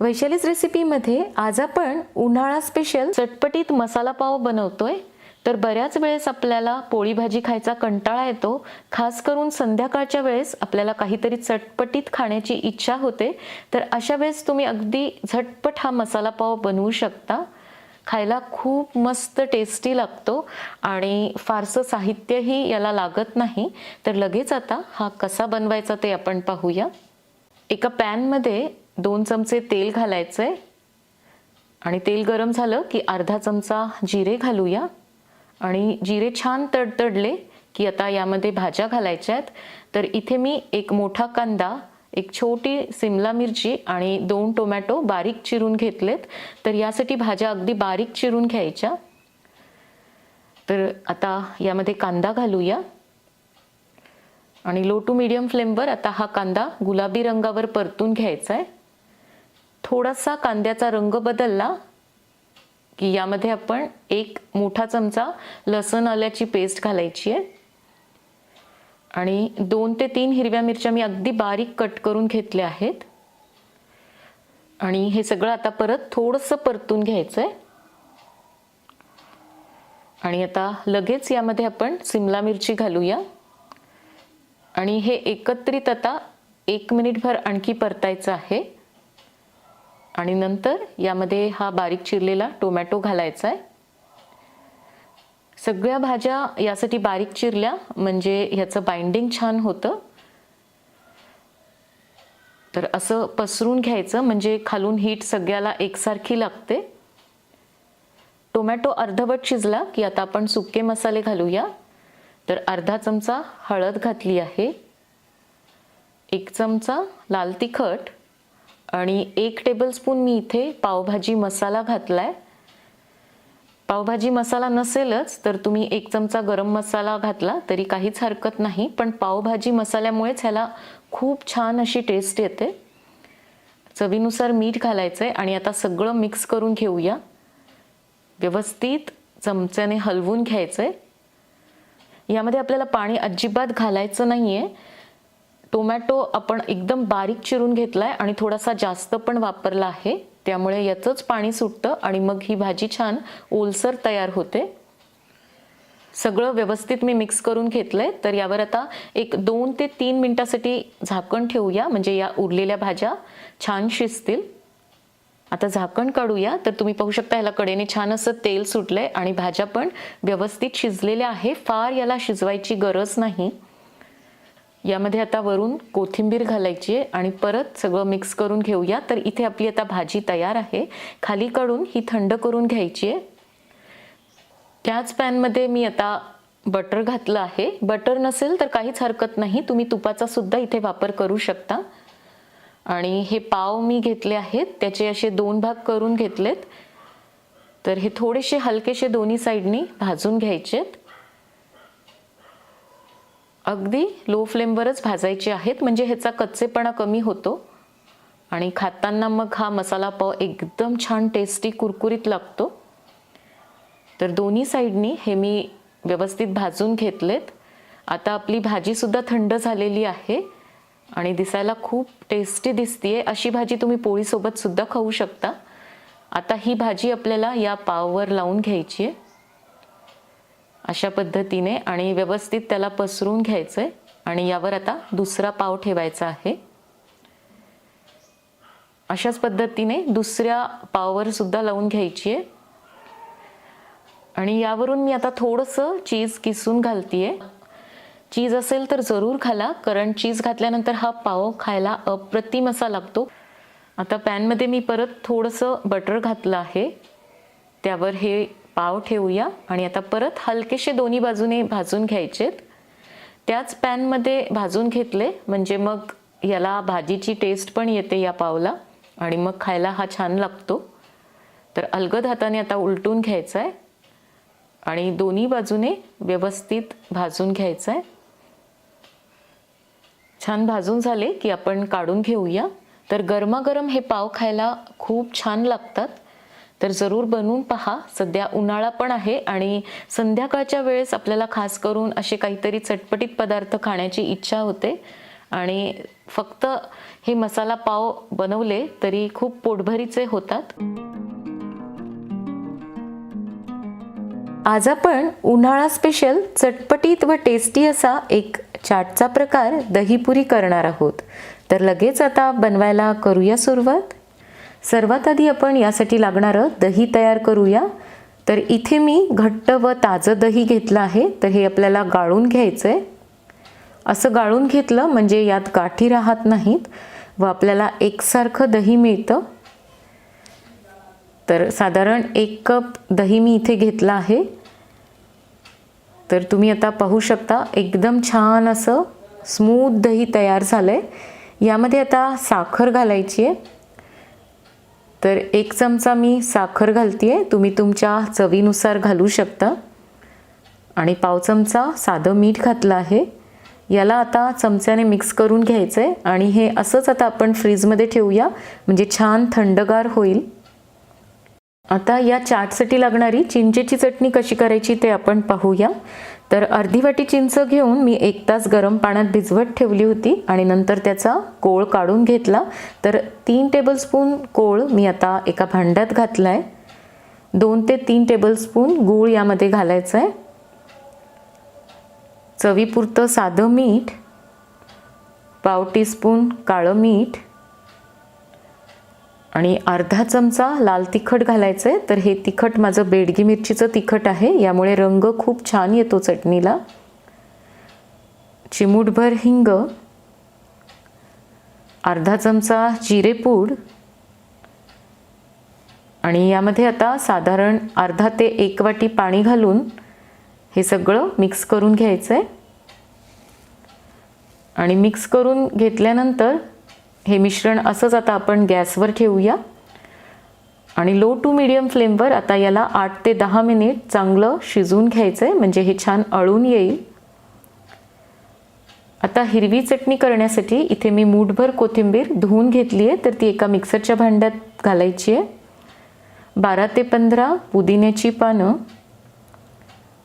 वैशालीच रेसिपीमध्ये आज आपण उन्हाळा स्पेशल चटपटीत मसाला पाव बनवतोय. तर बऱ्याच वेळेस आपल्याला पोळी भाजी खायचा कंटाळा येतो. खास करून संध्याकाळच्या वेळेस आपल्याला काहीतरी चटपटीत खाण्याची इच्छा होते. तर अशा वेळेस तुम्ही अगदी झटपट हा मसाला पाव बनवू शकता. खायला खूप मस्त टेस्टी लागतो आणि फारसं साहित्यही याला लागत नाही. तर लगेच आता हा कसा बनवायचा ते आपण पाहूया. एका पॅनमध्ये दोन चमचे तेल घालायचं आहे आणि तेल गरम झालं की अर्धा चमचा जिरे घालूया. आणि जिरे छान तडतडले की आता यामध्ये भाज्या घालायच्या आहेत. तर इथे मी एक मोठा कांदा एक छोटी सिमला मिरची आणि दोन टोमॅटो बारीक चिरून घेतलेत. तर यासाठी भाज्या अगदी बारीक चिरून घ्यायच्या. तर आता यामध्ये कांदा घालूया. आणि लो टू मीडियम फ्लेमवर आता हा कांदा गुलाबी रंगावर परतून घ्यायचा आहे थोडासा कांद्याचा रंग बदलला की यामध्ये आपण एक मोठा चमचा लसण आल्याची पेस्ट घालायची आहे. आणि दोन ते तीन हिरव्या मिरच्या मी अगदी बारीक कट करून घेतल्या आहेत. आणि हे सगळं आता परत थोडंसं परतून घ्यायचं आहे आणि आता लगेच यामध्ये आपण सिमला मिरची घालूया. आणि हे एकत्रित आता एक मिनिटभर आणखी परतायचं आहे. आणि नंतर यामध्ये हा बारीक चिरलेला टोमॅटो घालायचा आहे सगळ्या भाज्या यासाठी बारीक चिरल्या म्हणजे ह्याचं बाइंडिंग छान होतं. तर असं पसरून घ्यायचं म्हणजे खालून हीट सगळ्याला एकसारखी लागते. टोमॅटो अर्धवट शिजला की आता आपण सुके मसाले घालूया. तर अर्धा चमचा हळद घातली आहे. एक चमचा लाल तिखट. आणि एक टेबलस्पून मी इथे पावभाजी मसाला घातलाय. पावभाजी मसाला नसेलच तर तुम्ही एक चमचा गरम मसाला घातला तरी काहीच हरकत नाही. पण पावभाजी मसाल्यामुळेच ह्याला खूप छान अशी टेस्ट येते. चवीनुसार मीठ घालायचं आहे आणि आता सगळं मिक्स करून घेऊया. व्यवस्थित चमच्याने हलवून घ्यायचं आहे यामध्ये आपल्याला पाणी अजिबात घालायचं नाही आहे टोमॅटो आपण एकदम बारीक चिरून घेतलाय आणि थोडासा जास्त पण वापरला आहे. त्यामुळे याचंच पाणी सुटतं आणि मग ही भाजी छान ओलसर तयार होते. सगळं व्यवस्थित मी मिक्स करून घेतलंय. तर यावर आता एक दोन ते तीन मिनिटासाठी झाकण ठेवूया. म्हणजे या उरलेल्या भाज्या छान शिजतील. आता झाकण काढूया. तर तुम्ही पाहू शकता ह्याला कडेने छान असं तेल सुटलंय आणि भाज्या पण व्यवस्थित शिजलेल्या आहे. फार याला शिजवायची गरज नाही. यामध्ये आता वरून कोथिंबीर घालायची आहे आणि परत सगळं मिक्स करून घेऊया. तर इथे आपली आता भाजी तयार आहे. खाली काढून ही थंड करून घ्यायची आहे. त्याच पॅनमध्ये मी आता बटर घातलं आहे. बटर नसेल तर काहीच हरकत नाही. तुम्ही तुपाचा सुद्धा इथे वापर करू शकता. आणि हे पाव मी घेतले आहेत. त्याचे असे दोन भाग करून घेतलेत. तर हे थोडेसे हलकेसे दोन्ही साईडनी भाजून घ्यायचेत. अगदी लो फ्लेमवरच भाजायचे आहेत. म्हणजे ह्याचा कच्चेपणा कमी होतो. आणि खाताना मग हा मसाला पाव एकदम छान टेस्टी कुरकुरीत लागतो. तर दोन्ही साईडनी हे मी व्यवस्थित भाजून घेतलेत. आता आपली भाजीसुद्धा थंड झालेली आहे. आणि दिसायला खूप टेस्टी दिसतीये. अशी भाजी तुम्ही पोळीसोबत सुद्धा खाऊ शकता. आता ही भाजी आपल्याला या पाववर लावून घ्यायची आहे अशा पद्धतीने आणि व्यवस्थित त्याला पसरून घ्यायचं आहे आणि यावर आता दुसरा पाव ठेवायचा आहे. अशाच पद्धतीने दुसऱ्या पाववर सुद्धा लावून घ्यायची आहे आणि यावरून मी आता थोडंसं चीज किसून घालतीये. चीज असेल तर जरूर खाला कारण चीज घातल्यानंतर हा पाव खायला अप्रतिम असा लागतो. आता पॅनमध्ये मी परत थोडंसं बटर घातलं आहे. त्यावर हे पाव ठेवूया आणि आता परत हलकेसे दोन्ही बाजूने भाजून घ्यायचेत. त्याच पॅनमध्ये भाजून घेतले म्हणजे मग याला भाजीची टेस्ट पण येते या पावला आणि मग खायला हा छान लागतो. तर अलगद हाताने आता उलटून घ्यायचा आहे आणि दोन्ही बाजूने व्यवस्थित भाजून घ्यायचं आहे छान भाजून झाले की आपण काढून घेऊया. तर गरमागरम हे पाव खायला खूप छान लागतात. तर जरूर बनवून पहा. सध्या उन्हाळा पण आहे आणि संध्याकाळच्या वेळेस आपल्याला खास करून असे काहीतरी चटपटीत पदार्थ खाण्याची इच्छा होते. आणि फक्त हे मसाला पाव बनवले तरी खूप पोटभरीचे होतात. आज आपण उन्हाळा स्पेशल चटपटीत व टेस्टी असा एक चाटचा प्रकार दहीपुरी करणार आहोत. तर लगेच आता बनवायला करूया सुरुवात. सर्वात आधी आपण यासाठी लागणारं दही तयार करूया. तर इथे मी घट्ट व ताजं दही घेतलं आहे. तर हे आपल्याला गाळून घ्यायचं आहे असं गाळून घेतलं म्हणजे यात गाठी राहत नाहीत व आपल्याला एकसारखं दही मिळतं. तर साधारण एक कप दही मी इथे घेतलं आहे. तर तुम्ही आता पाहू शकता एकदम छान असं स्मूथ दही तयार झालं आहे यामध्ये आता साखर घालायची आहे. तर एक चमचा मी साखर घालते आहे तुम्ही तुमच्या चवीनुसार घालू शकता. आणि पाव चमचा साधं मीठ घातलं आहे. याला आता चमच्याने मिक्स करून घ्यायचं आहे आणि हे असंच आता आपण फ्रीजमध्ये ठेवूया. म्हणजे छान थंडगार होईल. आता या चाटसाठी लागणारी चिंचेची चटणी कशी करायची ते आपण पाहूया. तर अर्धी वाटी चिंच घेऊन मी एक तास गरम पाण्यात भिजवत ठेवली होती आणि नंतर त्याचा कोळ काढून घेतला. तर तीन टेबलस्पून कोळ मी आता एका भांड्यात घातला आहे दोन ते तीन टेबलस्पून गूळ यामध्ये घालायचं आहे चवीपुरतं साधं मीठ पाव टीस्पून काळं मीठ आणि अर्धा चमचा लाल तिखट घालायचं आहे तर हे तिखट माझं बेडगी मिरचीचं तिखट आहे. यामुळे रंग खूप छान येतो चटणीला. चिमूटभर हिंग अर्धा चमचा जिरेपूड आणि यामध्ये आता साधारण अर्धा ते एक वाटी पाणी घालून हे सगळं मिक्स करून घ्यायचं आहे आणि मिक्स करून घेतल्यानंतर हे मिश्रण असंच आता आपण गॅसवर ठेवूया. आणि लो टू मिडियम फ्लेमवर आता याला आठ ते दहा मिनिट चांगलं शिजवून घ्यायचं आहे म्हणजे हे छान अळून येईल. आता हिरवी चटणी करण्यासाठी इथे मी मूठभर कोथिंबीर धुवून घेतली आहे तर ती एका मिक्सरच्या भांड्यात घालायची आहे. बारा ते पंधरा पुदिन्याची पानं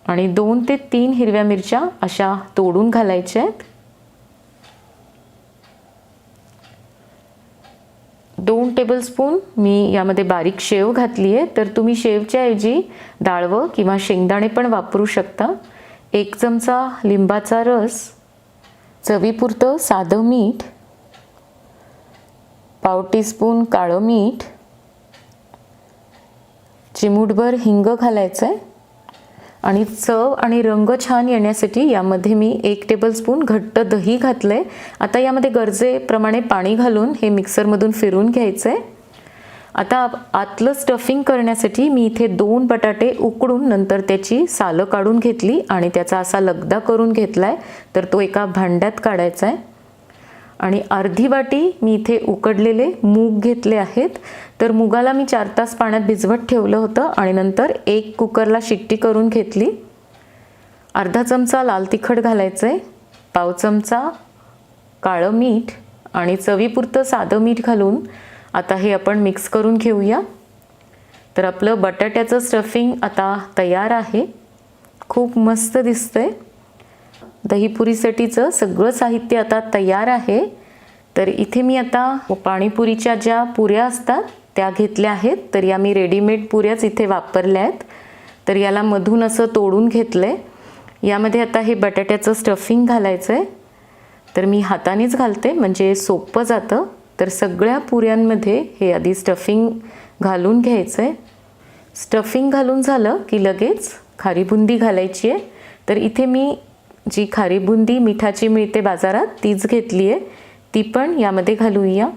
आणि दोन ते तीन हिरव्या मिरच्या अशा तोडून घालायच्या आहेत. दोन टेबलस्पून मी यामध्ये बारीक शेव घातली आहे. तर तुम्ही शेवच्या ऐवजी डाळवं किंवा शेंगदाणे पण वापरू शकता. एक चमचा लिंबाचा रस चवीपुरतं साधं मीठ पाव टीस्पून काळं मीठ चिमूटभर हिंग घालायचं आहे आणि चव आणि रंग छान येण्यासाठी यामध्ये मी एक टेबलस्पून घट्ट दही घातलं आहे आता यामध्ये गरजेप्रमाणे पाणी घालून हे मिक्सरमधून फिरून घ्यायचं आहे आता आतलं स्टफिंग करण्यासाठी मी इथे दोन बटाटे उकडून नंतर त्याची सालं काढून घेतली आणि त्याचा असा लगदा करून घेतला आहे तर तो एका भांड्यात काढायचा आहे आणि अर्धी वाटी मी इथे उकडलेले मूग घेतले आहेत. तर मुगाला मी चार तास पाण्यात भिजवत ठेवलं होतं आणि नंतर एक कुकरला शिट्टी करून घेतली. अर्धा चमचा लाल तिखट घालायचं आहे पाव चमचा काळं मीठ आणि चवीपुरतं साधं मीठ घालून आता हे आपण मिक्स करून घेऊया. तर आपलं बटाट्याचं स्टफिंग आता तयार आहे. खूप मस्त दिसतंय. दहीपुरीसाठीचं सगळं साहित्य आता तयार आहे. तर इथे मी आता पाणीपुरीच्या ज्या पुऱ्या असतात त्या घेतल्या आहेत. तर या मी रेडीमेड पुऱ्याच इथे वापरल्या आहेत. तर याला मधून असं तोडून घेतलं आहे यामध्ये आता हे बटाट्याचं स्टफिंग घालायचं आहे तर मी हातानेच घालते म्हणजे सोपं जातं. तर सगळ्या पुऱ्यांमध्ये हे आधी स्टफिंग घालून घ्यायचं आहे स्टफिंग घालून झालं की लगेच खारी बुंदी घालायची आहे. तर इथे मी जी खारी बुंदी मिठाची मिळते बाजारात तीच घेतली आहे. ती पण यामध्ये घालूया.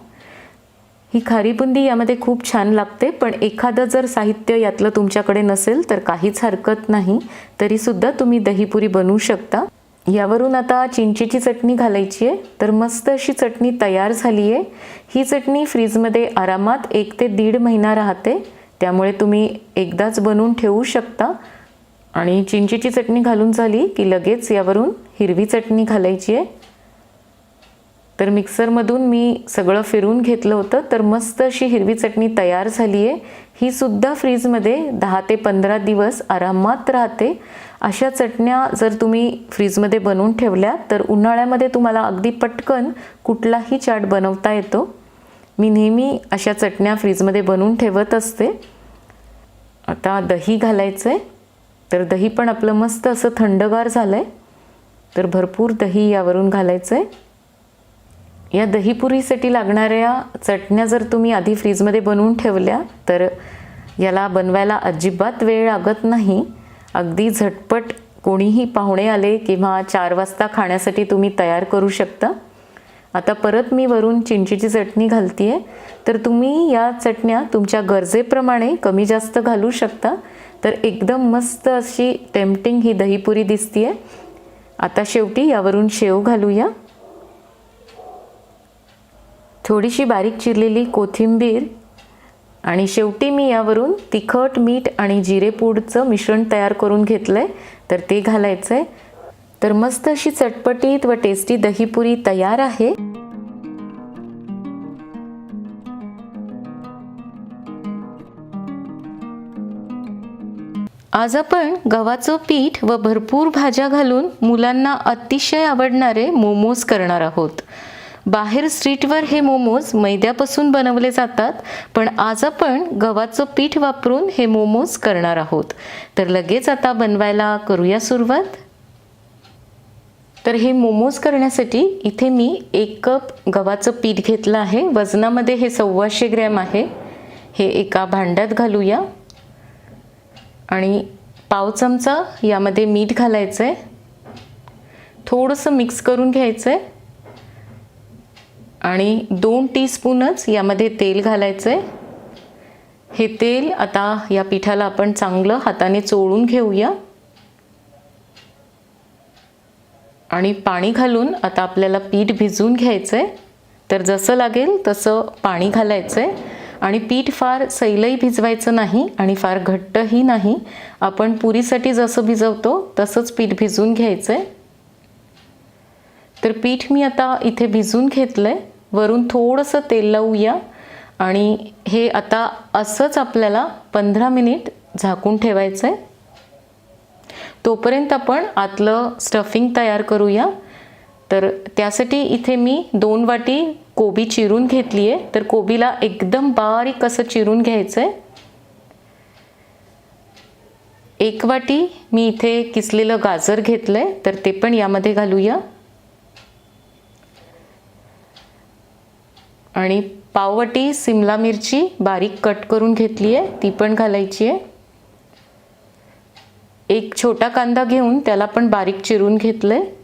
ही खारी बुंदी यामध्ये खूप छान लागते पण एखादं जर साहित्य यातलं तुमच्याकडे नसेल तर काहीच हरकत नाही. तरीसुद्धा तुम्ही दहीपुरी बनवू शकता. यावरून आता चिंचेची चटणी घालायची आहे. तर मस्त अशी चटणी तयार झाली आहे. ही चटणी फ्रीजमध्ये आरामात एक ते दीड महिना राहते. त्यामुळे तुम्ही एकदाच बनवून ठेवू शकता. आणि चिंचेची चटणी घालून झाली की लगेच यावरून हिरवी चटणी घालायची आहे. तर मिक्सरमधून मी सगळं फिरून घेतलं होतं तर मस्त अशी हिरवी चटणी तयार झाली आहे. ही सुद्धा फ्रीजमध्ये दहा ते पंधरा दिवस आरामात राहते. अशा चटण्या जर तुम्ही फ्रीजमध्ये बनवून ठेवल्या तर उन्हाळ्यामध्ये तुम्हाला अगदी पटकन कुठलाही चाट बनवता येतो. मी नेहमी अशा चटण्या फ्रीजमध्ये बनवून ठेवत असते. आता दही घालायचं आहे तर दही पण आपलं मस्त असं थंडगार झालं आहे तर भरपूर दही यावरून घालायचं आहे या दहीपुरीसाठी लागणाऱ्या चटण्या जर तुम्ही आधी फ्रीजमध्ये बनवून ठेवल्या तर याला बनवायला अजिबात वेळ लागत नाही. अगदी झटपट कोणीही पाहुणे आले किंवा चार वाजता खाण्यासाठी तुम्ही तयार करू शकता. आता परत मी वरून चिंचेची चटणी घालते आहे तर तुम्ही या चटण्या तुमच्या गरजेप्रमाणे कमी जास्त घालू शकता. तर एकदम मस्त अशी टेम्पटिंग ही दहीपुरी दिसतीये. आहे आता शेवटी यावरून शेव घालूया. थोडीशी बारीक चिरलेली कोथिंबीर आणि शेवटी मी यावरून तिखट मीठ आणि जिरेपूडचं मिश्रण तयार करून घेतलं आहे तर ते घालायचं आहे तर मस्त अशी चटपटीत व टेस्टी दहीपुरी तयार आहे. आज आपण गव्हाचं पीठ व भरपूर भाज्या घालून मुलांना अतिशय आवडणारे मोमोज करणार आहोत. बाहेर स्ट्रीटवर हे मोमोज मैद्यापासून बनवले जातात पण आज आपण गव्हाचं पीठ वापरून हे मोमोज करणार आहोत. तर लगेच आता बनवायला करूया सुरुवात. तर हे मोमोज करण्यासाठी इथे मी एक कप गव्हाचं पीठ घेतलं आहे. वजनामध्ये हे सव्वाशे ग्रॅम आहे. हे एका भांड्यात घालूया. आणि पाव चमचा यामध्ये मीठ घालायचं आहे थोडंसं मिक्स करून घ्यायचं आहे आणि दोन टीस्पूनच यामध्ये तेल घालायचं आहे हे तेल आता या पिठाला आपण चांगलं हाताने चोळून घेऊया. आणि पाणी घालून आता आपल्याला पीठ भिजवून घ्यायचं आहे तर जसं लागेल तसं पाणी घालायचं आहे आणि पीठ फार सैलही भिजवायचं नाही आणि फार घट्टही नाही. आपण पुरीसाठी जसं भिजवतो तसंच पीठ भिजून घ्यायचं आहे तर पीठ मी आता इथे भिजून घेतलं आहे वरून थोडंसं तेल लावूया. आणि हे आता असंच आपल्याला पंधरा मिनिट झाकून ठेवायचं आहे तोपर्यंत आपण आतलं स्टफिंग तयार करूया. तर त्यासाठी इथे मी दोन वाटी कोबी चिरून घेतली आहे तर कोबीला एकदम बारीक असं चिरून घ्यायचं आहे एक वाटी मी इथे किसलेलं गाजर घेतलं आहे तर ते पण यामध्ये घालूया. आणि पाववाटी सिमला मिरची बारीक कट करून घेतली आहे ती पण घालायची आहे एक छोटा कांदा घेऊन त्याला पण बारीक चिरून घेतलं आहे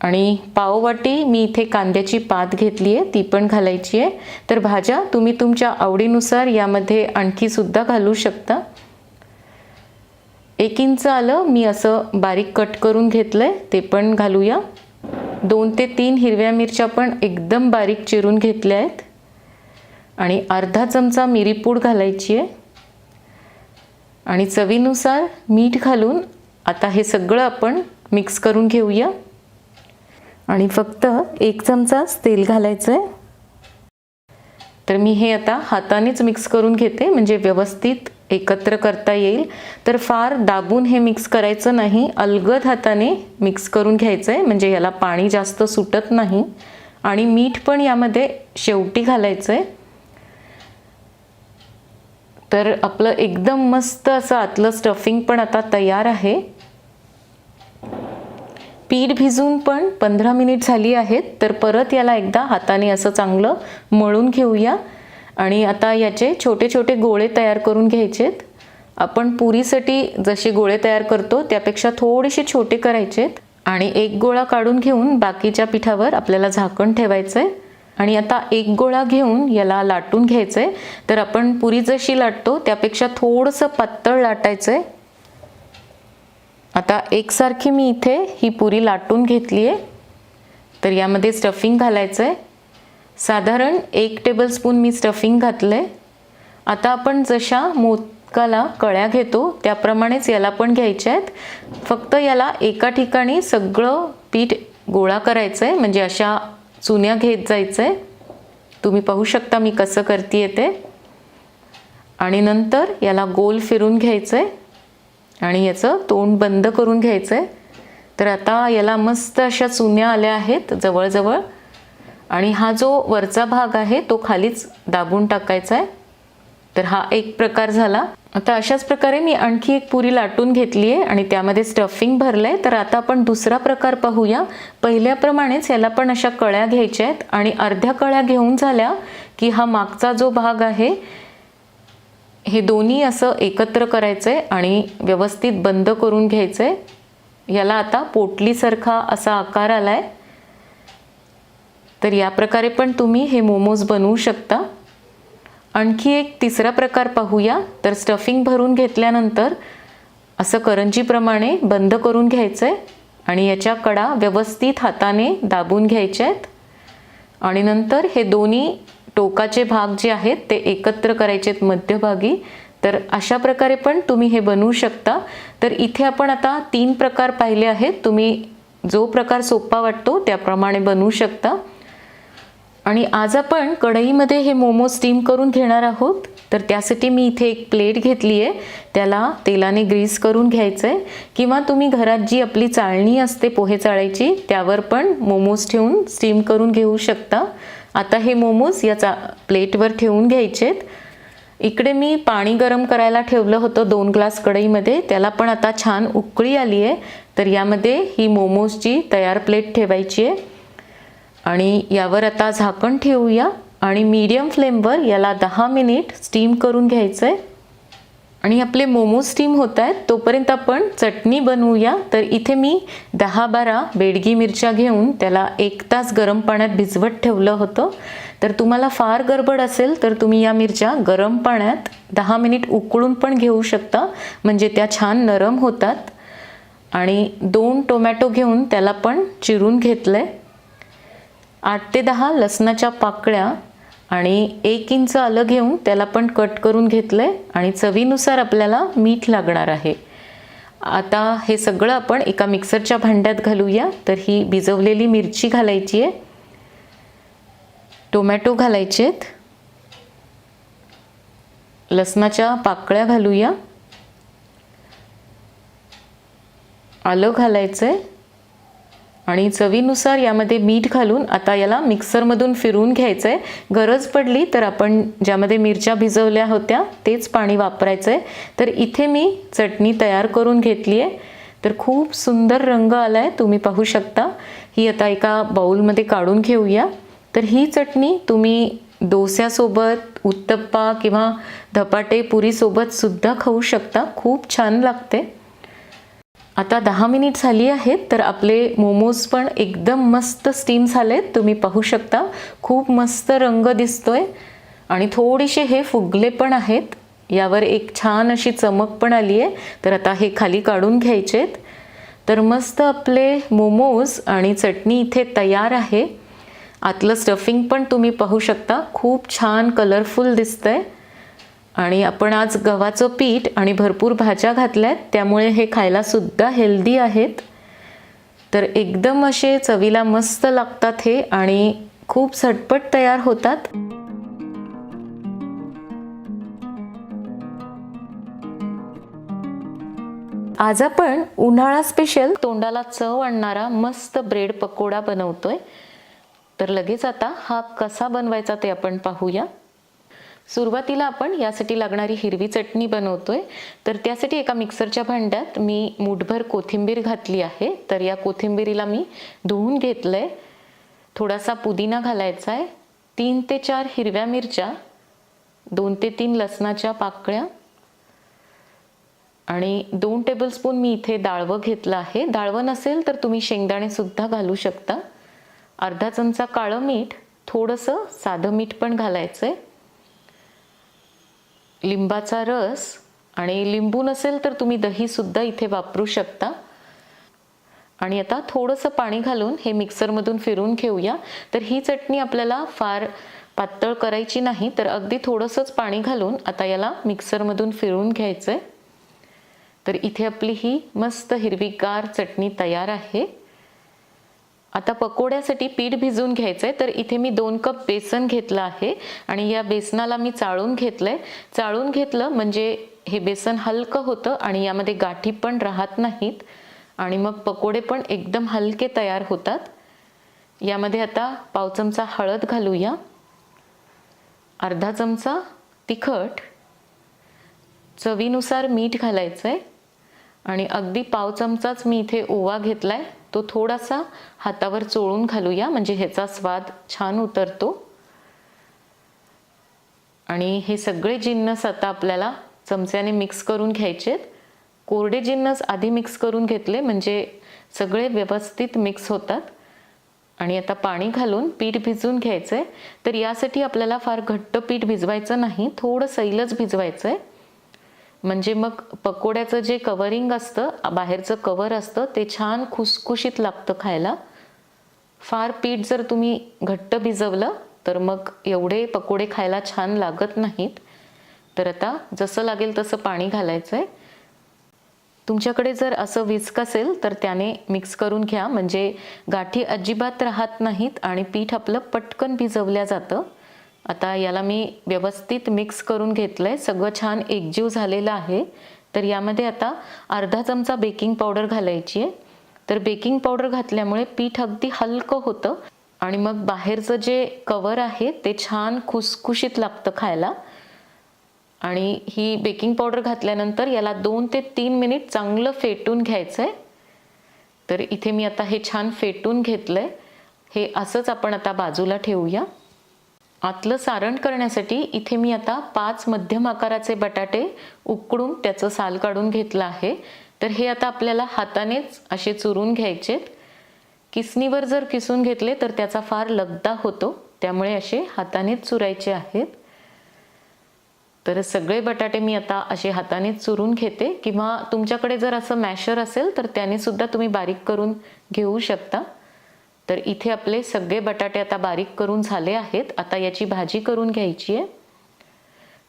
आणि पाववाटी मी इथे कांद्याची पात घेतली आहे ती पण घालायची आहे. तर भाज्या तुम्ही तुमच्या आवडीनुसार यामध्ये आणखी सुद्धा घालू शकता. एक इंच आलं मी असं बारीक कट करून घेतलं आहे ते पण घालूया. दोन ते तीन हिरव्या मिरच्या पण एकदम बारीक चिरून घेतल्या आहेत. आणि अर्धा चमचा मिरीपूड घालायची आहे. आणि चवीनुसार मीठ घालून आता हे सगळं आपण मिक्स करून घेऊया. आणि फक्त एक चमचाच तेल घालायचं आहे तर मी हे आता हातानेच मिक्स करून घेते म्हणजे व्यवस्थित एकत्र करता येईल. तर फार दाबून हे मिक्स करायचं नाही अलगद हाताने मिक्स करून घ्यायचं आहे म्हणजे याला पाणी जास्त सुटत नाही. आणि मीठ पण यामध्ये शेवटी घालायचं आहे तर आपलं एकदम मस्त असं आतलं स्टफिंग पण आता तयार आहे. पीठ भिजून पण पंधरा मिनिट झाली आहेत तर परत याला एकदा हाताने असं चांगलं मळून घेऊया. आणि आता याचे छोटे छोटे गोळे तयार करून घ्यायचेत. आपण पुरीसाठी जसे गोळे तयार करतो त्यापेक्षा थोडेसे छोटे करायचेत. आणि एक गोळा काढून घेऊन बाकीच्या पिठावर आपल्याला झाकण ठेवायचं आहे आणि आता एक गोळा घेऊन याला लाटून घ्यायचं आहे तर आपण पुरी जशी लाटतो त्यापेक्षा थोडंसं पातळ लाटायचं आहे आता एकसारखी मी इथे ही पुरी लाटून घेतली आहे. तर यामध्ये स्टफिंग घालायचं आहे साधारण एक टेबलस्पून मी स्टफिंग घातलं आहे आता आपण जशा मोदकाला कळ्या घेतो त्याप्रमाणेच याला पण घ्यायच्या आहेत. फक्त याला एका ठिकाणी सगळं पीठ गोळा करायचं आहे म्हणजे अशा चुन्या घेत जायचं आहे तुम्ही पाहू शकता मी कसं करते ते. आणि नंतर याला गोल फिरून घ्यायचं आहे आणि याचं तोंड बंद करून घ्यायचं आहे तर आता याला मस्त अशा चुन्या आल्या आहेत जवळजवळ. आणि हा जो वरचा भाग आहे तो खालीच दाबून टाकायचा आहे तर हा एक प्रकार झाला. आता अशाच प्रकारे मी आणखी एक पुरी लाटून घेतली आहे आणि त्यामध्ये स्टफिंग भरलं आहे तर आता आपण दुसरा प्रकार पाहूया. पहिल्याप्रमाणेच याला पण अशा कळ्या घ्यायच्या आहेत आणि अर्ध्या कळ्या घेऊन झाल्या की हा मागचा जो भाग आहे हे दोन्ही असं एकत्र करायचं आहे आणि व्यवस्थित बंद करून घ्यायचं आहे याला आता पोटलीसारखा असा आकार आला आहे तर या प्रकारे पण तुम्ही हे मोमोज बनवू शकता. आणखी एक तिसरा प्रकार पाहूया. तर स्टफिंग भरून घेतल्यानंतर असं करंजीप्रमाणे बंद करून घ्यायचं आहे आणि याच्या कडा व्यवस्थित हाताने दाबून घ्यायच्या आहेत आणि नंतर हे दोन्ही टोकाचे भाग जे आहेत ते एकत्र करायचे आहेत मध्यभागी. तर अशा प्रकारे पण तुम्ही हे बनवू शकता. तर इथे आपण आता तीन प्रकार पाहिले आहेत. तुम्ही जो प्रकार सोपा वाटतो त्याप्रमाणे बनवू शकता. आणि आज आपण कढईमध्ये हे मोमो स्टीम करून घेणार आहोत. तर त्यासाठी मी इथे एक प्लेट घेतली आहे त्याला तेलाने ग्रीस करून घ्यायचं आहे किंवा तुम्ही घरात जी आपली चाळणी असते पोहे चाळायची त्यावर पण मोमोज ठेवून स्टीम करून घेऊ शकता. आता हे मोमोज याचा प्लेटवर ठेवून घ्यायचेत. इकडे मी पाणी गरम करायला ठेवलं होतं दोन ग्लास कढईमध्ये. त्याला पण आता छान उकळी आली आहे. तर यामध्ये ही मोमोजची तयार प्लेट ठेवायची आहे. आणि यावर आता झाकण ठेवूया. आणि मीडियम फ्लेमवर याला दहा मिनिट स्टीम करून घ्यायचं आहे आणि आपले मोमो स्टीम होत आहेत तोपर्यंत आपण चटणी बनवूया. तर इथे मी दहा बारा बेडगी मिरच्या घेऊन त्याला एक तास गरम पाण्यात भिजवत ठेवलं होतं. तर तुम्हाला फार गडबड असेल तर तुम्ही या मिरच्या गरम पाण्यात दहा मिनिट उकळून पण घेऊ शकता. म्हणजे त्या छान नरम होतात. आणि दोन टोमॅटो घेऊन त्याला पण चिरून घेतलं आहे आठ ते दहा लसणाच्या पाकळ्या आणि एक इंच आलं घेऊन त्याला पण कट करून घेतलं आहे आणि चवीनुसार आपल्याला मीठ लागणार आहे. आता हे सगळं आपण एका मिक्सरच्या भांड्यात घालूया. तर ही भिजवलेली मिरची घालायची आहे. टोमॅटो घालायचे आहेत. लसणाच्या पाकळ्या घालूया. आलं घालायचं आहे आणि चवीनुसार यामध्ये मीठ घालून आता याला मिक्सरमधून फिरवून घ्यायचं आहे गरज पडली तर आपण ज्यामध्ये मिरच्या भिजवल्या होत्या तेच पाणी वापरायचं आहे तर इथे मी चटणी तयार करून घेतली आहे तर खूप सुंदर रंग आला आहे तुम्ही पाहू शकता. ही आता एका बाऊलमध्ये काढून घेऊया. तर ही चटणी तुम्ही डोस्यासोबत उत्तप्पा किंवा धपाटे पुरीसोबत सुद्धा खाऊ शकता. खूप छान लागते. आता दहा मिनिट झाली आहेत तर आपले मोमोज पण एकदम मस्त स्टीम झालेत. तुम्ही पाहू शकता खूप मस्त रंग दिसतोय. आणि थोडेसे हे फुगले पण आहेत. यावर एक छान अशी चमक पण आली आहे तर आता हे खाली काढून घ्यायचेत. तर मस्त आपले मोमोज आणि चटणी इथे तयार आहे. आतलं स्टफिंग पण तुम्ही पाहू शकता. खूप छान कलरफुल दिसतंय. आणि आपण आज गव्हाचं पीठ आणि भरपूर भाज्या घातल्या आहेत त्यामुळे हे खायला सुद्धा हेल्दी आहेत. तर एकदम असे चवीला मस्त लागतात हे आणि खूप झटपट तयार होतात. आज आपण उन्हाळा स्पेशल तोंडाला चव आणणारा मस्त ब्रेड पकोडा बनवतोय. तर लगेच आता हा कसा बनवायचा ते आपण पाहूया. सुरुवातीला आपण यासाठी लागणारी हिरवी चटणी बनवतोय. तर त्यासाठी एका मिक्सरच्या भांड्यात मी मुठभर कोथिंबीर घातली आहे. तर या कोथिंबीरीला मी धुवून घेतलंय. थोडासा पुदिना घालायचा आहे तीन ते चार हिरव्या मिरच्या दोन ते तीन लसणाच्या पाकळ्या आणि दोन टेबलस्पून मी इथे डाळवं घेतलं आहे. डाळवं नसेल तर तुम्ही शेंगदाणेसुद्धा घालू शकता. अर्धा चमचा काळं मीठ थोडंसं साधं मीठ पण घालायचं आहे लिंबाचा रस आणि लिंबू नसेल तर तुम्ही दहीसुद्धा इथे वापरू शकता. आणि आता थोडंसं पाणी घालून हे मिक्सरमधून फिरून घेऊया. तर ही चटणी आपल्याला फार पातळ करायची नाही तर अगदी थोडंसंच पाणी घालून आता याला मिक्सरमधून फिरून घ्यायचं आहे तर इथे आपली ही मस्त हिरवीगार चटणी तयार आहे. आता पकोड्यासाठी पीठ भिजवून घ्यायचं आहे तर इथे मी दोन कप बेसन घेतलं आहे आणि या बेसनाला मी चाळून घेतलं आहे चाळून घेतलं म्हणजे हे बेसन हलकं होतं आणि यामध्ये गाठी पण राहत नाहीत. आणि मग पकोडे पण एकदम हलके तयार होतात. यामध्ये आता पाव चमचा हळद घालूया. अर्धा चमचा तिखट. चवीनुसार मीठ घालायचं आहे आणि अगदी पाव चमचाच मी इथे ओवा घेतला आहे तो थोडासा हातावर चोळून घालूया. म्हणजे ह्याचा स्वाद छान उतरतो. आणि हे सगळे जिन्नस आता आपल्याला चमच्याने मिक्स करून घ्यायचेत. कोरडे जिन्नस आधी मिक्स करून घेतले. म्हणजे सगळे व्यवस्थित मिक्स होतात. आणि आता पाणी घालून पीठ भिजवून घ्यायचं आहे तर यासाठी आपल्याला फार घट्ट पीठ भिजवायचं नाही. थोडं सैलच भिजवायचं आहे म्हणजे मग पकोड्याचं जे कवरिंग असतं बाहेरचं कवर असतं ते छान खुसखुशीत लागतं खायला. फार पीठ जर तुम्ही घट्ट भिजवलं तर मग एवढे पकोडे खायला छान लागत नाहीत. तर आता जसं लागेल तसं पाणी घालायचं आहे तुमच्याकडे जर असं विस्क असेल तर त्याने मिक्स करून घ्या. म्हणजे गाठी अजिबात राहत नाहीत आणि पीठ आपलं पटकन भिजवल्या जातं. आता याला मी व्यवस्थित मिक्स करून घेतलं आहे सगळं छान एकजीव झालेलं आहे. तर यामध्ये आता अर्धा चमचा बेकिंग पावडर घालायची आहे. तर बेकिंग पावडर घातल्यामुळे पीठ अगदी हलकं होतं आणि मग बाहेरचं जे कवर आहे ते छान खुसखुशीत लागतं खायला. आणि ही बेकिंग पावडर घातल्यानंतर याला दोन ते तीन मिनिट चांगलं फेटून घ्यायचं आहे तर इथे मी आता हे छान फेटून घेतलं आहे हे असंच आपण आता बाजूला ठेवूया. आतलं सारण करण्यासाठी इथे मी आता पाच मध्यम आकाराचे बटाटे उकडून त्याचं साल काढून घेतलं आहे. तर हे आता आपल्याला हातानेच असे चुरून घ्यायचेत किसनीवर जर किसून घेतले तर त्याचा फार लगदा होतो. त्यामुळे असे हातानेच चुरायचे आहेत. तर सगळे बटाटे मी आता असे हाताने चुरून घेते. किंवा तुमच्याकडे जर असं मॅशर असेल तर त्याने सुद्धा तुम्ही बारीक करून घेऊ शकता. तर इथे आपले सगळे बटाटे आता बारीक करून झाले आहेत. आता याची भाजी करून घ्यायची आहे.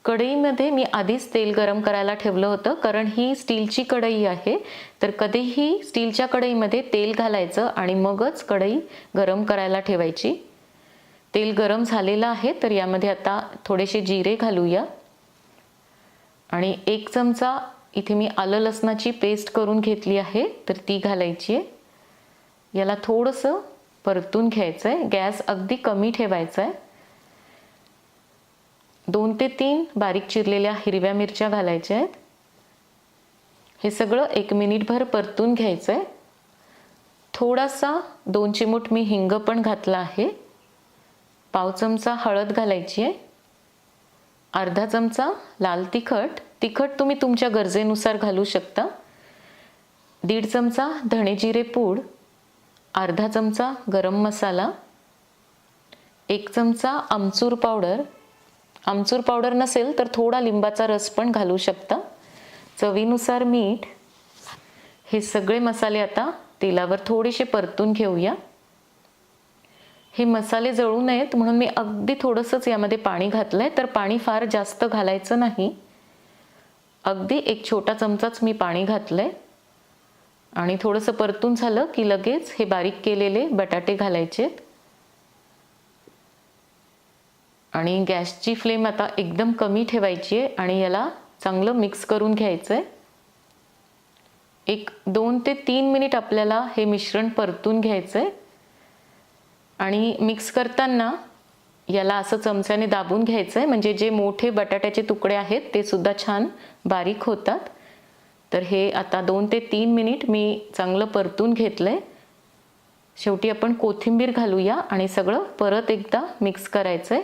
कढईमध्ये मी आधीच तेल गरम करायला ठेवलं होतं कारण ही स्टीलची कढई आहे. तर कधीही स्टीलच्या कढईमध्ये तेल घालायचं आणि मगच कढई गरम करायला ठेवायची. तेल गरम झालेलं आहे तर यामध्ये आता थोडेसे जिरे घालूया. आणि एक चमचा इथे मी आलं लसणाची पेस्ट करून घेतली आहे तर ती घालायची आहे. याला थोडंसं परतून घ्यायचं आहे गॅस अगदी कमी ठेवायचा आहे दोन ते तीन बारीक चिरलेल्या हिरव्या मिरच्या घालायच्या आहेत. हे सगळं एक मिनिटभर परतून घ्यायचं आहे थोडासा दोन चिमूट मी हिंग पण घातला आहे. पाव चमचा हळद घालायची आहे. अर्धा चमचा लाल तिखट. तिखट तुम्ही तुमच्या गरजेनुसार घालू शकता. दीड चमचा धणे जिरे पूड. अर्धा चमचा गरम मसाला एक चमचा आमचूर पावडर. आमचूर पावडर नसेल तर थोडा लिंबाचा रस पण घालू शकता. चवीनुसार मीठ. हे सगळे मसाले आता तेलावर थोडेसे परतून घेऊया. हे मसाले जळू नयेत म्हणून मी अगदी थोडंसंच यामध्ये पाणी घातलं आहे तर पाणी फार जास्त घालायचं नाही. अगदी एक छोटा चमचाच मी पाणी घातलं आहे आणि थोडंसं परतून झालं की लगेच हे बारीक केलेले बटाटे घालायचे. आणि गॅसची फ्लेम आता एकदम कमी ठेवायची आहे आणि याला चांगलं मिक्स करून घ्यायचं आहे एक दोन ते तीन मिनिट आपल्याला हे मिश्रण परतून घ्यायचं आहे आणि मिक्स करताना याला असं चमच्याने दाबून घ्यायचं आहे म्हणजे जे मोठे बटाट्याचे तुकडे आहेत ते सुद्धा छान बारीक होतात. तर हे आता दोन ते तीन मिनिट मी चांगलं परतून घेतलं आहे शेवटी आपण कोथिंबीर घालूया आणि सगळं परत एकदा मिक्स करायचं आहे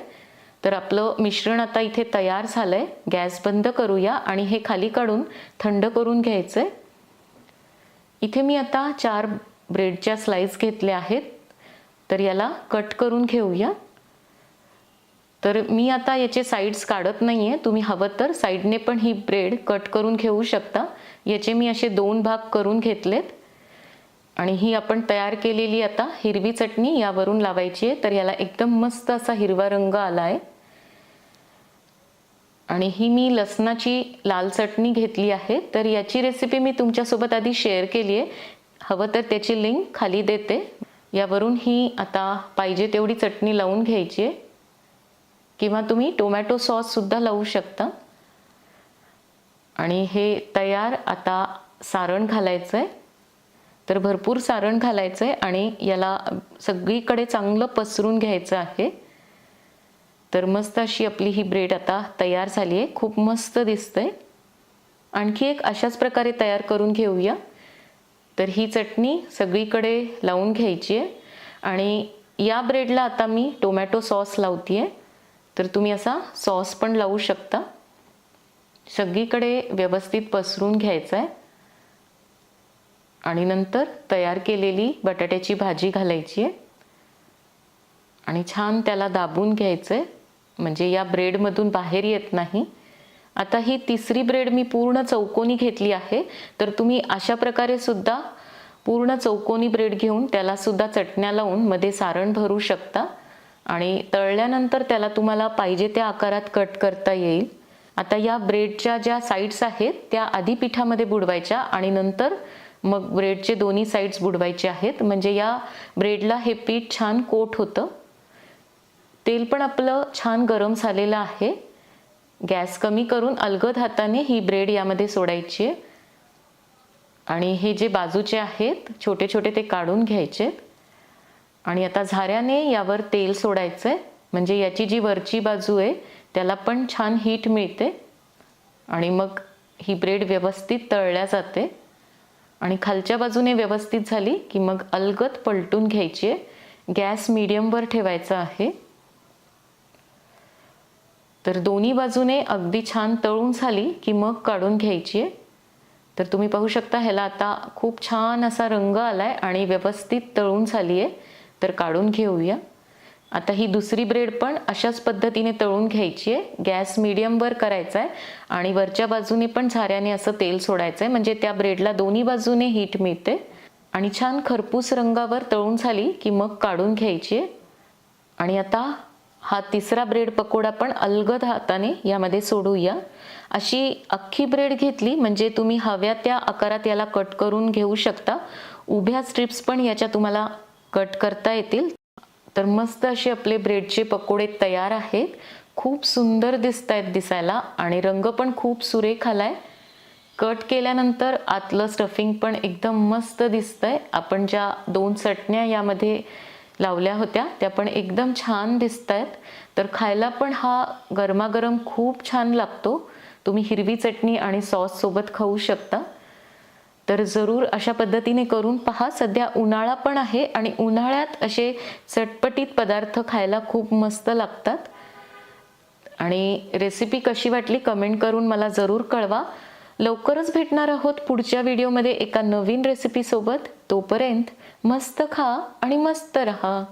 तर आपलं मिश्रण आता इथे तयार झालं आहे गॅस बंद करूया आणि हे खाली काढून थंड करून घ्यायचं आहे इथे मी आता चार ब्रेडच्या स्लाईस घेतल्या आहेत. तर याला कट करून घेऊया. तर मी आता याचे साईड्स काढत नाही आहे तुम्ही हवं तर साईडने पण ही ब्रेड कट करून घेऊ शकता. याचे मी असे दोन भाग करून घेतलेत. आणि ही आपण तयार केलेली आता हिरवी चटणी यावरून लावायची आहे. तर याला एकदम मस्त असा हिरवा रंग आला आहे आणि ही मी लसणाची लाल चटणी घेतली आहे. तर याची रेसिपी मी तुमच्यासोबत आधी शेअर केली आहे. हवं तर त्याची लिंक खाली देते. यावरून ही आता पाहिजे तेवढी चटणी लावून घ्यायची आहे. किंवा तुम्ही टोमॅटो सॉससुद्धा लावू शकता. आणि हे तयार आता सारण घालायचं आहे तर भरपूर सारण घालायचं आहे आणि याला सगळीकडे चांगलं पसरून घ्यायचं आहे. तर मस्त अशी आपली ही ब्रेड आता तयार झाली आहे. खूप मस्त दिसतंय. आणखी एक अशाच प्रकारे तयार करून घेऊया. तर ही चटणी सगळीकडे लावून घ्यायची आहे. आणि या ब्रेडला आता मी टोमॅटो सॉस लावते आहे तर तुम्ही असा सॉस पण लावू शकता. सगळीकडे व्यवस्थित पसरून घ्यायचं आहे आणि नंतर तयार केलेली बटाट्याची भाजी घालायची आहे. आणि छान त्याला दाबून घ्यायचं आहे म्हणजे या ब्रेडमधून बाहेर येत नाही. आता ही तिसरी ब्रेड मी पूर्ण चौकोनी घेतली आहे. तर तुम्ही अशा प्रकारे सुद्धा पूर्ण चौकोनी ब्रेड घेऊन त्याला सुद्धा चटण्या लावून मध्ये सारण भरू शकता. आणि तळल्यानंतर त्याला तुम्हाला पाहिजे त्या आकारात कट करता येईल. आता या ब्रेडच्या ज्या साईड्स आहेत त्या आधी पिठामध्ये बुडवायच्या आणि नंतर मग ब्रेडचे दोन्ही साईड्स बुडवायचे आहेत. म्हणजे या ब्रेडला हे पीठ छान कोट होतं. तेल पण आपलं छान गरम झालेलं आहे. गॅस कमी करून अलगद हाताने ही ब्रेड यामध्ये सोडायची आहे. आणि हे जे बाजूचे आहेत छोटे छोटे ते काढून घ्यायचे आणि आता झाऱ्याने यावर तेल सोडायचं आहे म्हणजे याची जी वरची बाजू आहे त्याला पण छान हीट मिळते. आणि मग ही ब्रेड व्यवस्थित तळल्या जाते. आणि खालच्या बाजूने व्यवस्थित झाली की मग अलगत पलटून घ्यायची आहे. गॅस मिडियमवर ठेवायचा आहे. तर दोन्ही बाजूने अगदी छान तळून झाली की मग काढून घ्यायची आहे. तर तुम्ही पाहू शकता ह्याला आता खूप छान असा रंग आला आहे आणि व्यवस्थित तळून झाली आहे. तर काढून घेऊया. आता ही दुसरी ब्रेड पण अशाच पद्धतीने तळून घ्यायची आहे. गॅस मिडियमवर करायचा आहे आणि वरच्या बाजूने पण झाऱ्याने असं तेल सोडायचं आहे म्हणजे त्या ब्रेडला दोन्ही बाजूने हीट मिळते. आणि छान खरपूस रंगावर तळून झाली की मग काढून घ्यायची आहे. आणि आता हा तिसरा ब्रेड पकोडा पण अलगद हाताने यामध्ये सोडूया. अशी अख्खी ब्रेड घेतली म्हणजे तुम्ही हव्या त्या आकारात याला कट करून घेऊ शकता. उभ्या स्ट्रिप्स पण याच्या तुम्हाला कट करता येतील. तर मस्त असे आपले ब्रेडचे पकोडे तयार आहेत. खूप सुंदर दिसत आहेत दिसायला आणि रंग पण खूप सुरेख आलाय कट केल्यानंतर आतलं स्टफिंग पण एकदम मस्त दिसतंय. आपण ज्या दोन चटण्या यामध्ये लावल्या होत्या त्या पण एकदम छान दिसत आहेत तर खायला पण हा गरमागरम खूप छान लागतो. तुम्ही हिरवी चटणी आणि सॉस सोबत खाऊ शकता. तर जरूर अशा पद्धतीने करून पहा. सध्या उन्हाळा पण आहे आणि उन्हाळ्यात असे चटपटीत पदार्थ खायला खूप मस्त लागतात. आणि रेसिपी कशी वाटली कमेंट करून मला जरूर कळवा. लवकरच भेटणार आहोत पुढच्या व्हिडिओमध्ये एका नवीन रेसिपीसोबत तोपर्यंत मस्त खा आणि मस्त रहा.